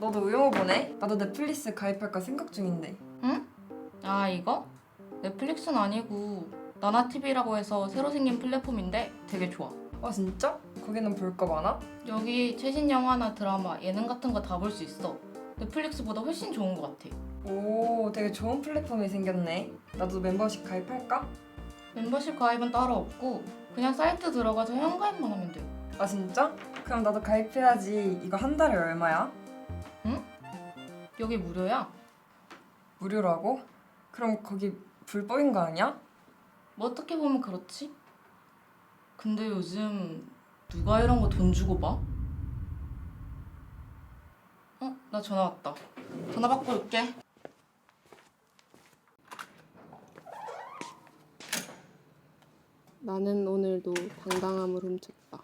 너도 의영어 보네? 나도 넷플릭스 가입할까 생각 중인데. 응? 아 이거? 넷플릭스는 아니고 나나TV라고 해서 새로 생긴 플랫폼인데 되게 좋아. 아 진짜? 거기는 볼 거 많아? 여기 최신 영화나 드라마, 예능 같은 거 다 볼 수 있어. 넷플릭스보다 훨씬 좋은 것 같아. 오, 되게 좋은 플랫폼이 생겼네. 나도 멤버십 가입할까? 멤버십 가입은 따로 없고 그냥 사이트 들어가서 회원가입만 하면 돼. 아 진짜? 그럼 나도 가입해야지. 이거 한 달에 얼마야? 여기 무료야. 무료라고? 그럼 거기 불법인 거 아니야? 뭐 어떻게 보면 그렇지? 근데 요즘 누가 이런 거 돈 주고 봐? 어? 나 전화 왔다. 전화 받고 올게. 나는 오늘도 당당함을 훔쳤다.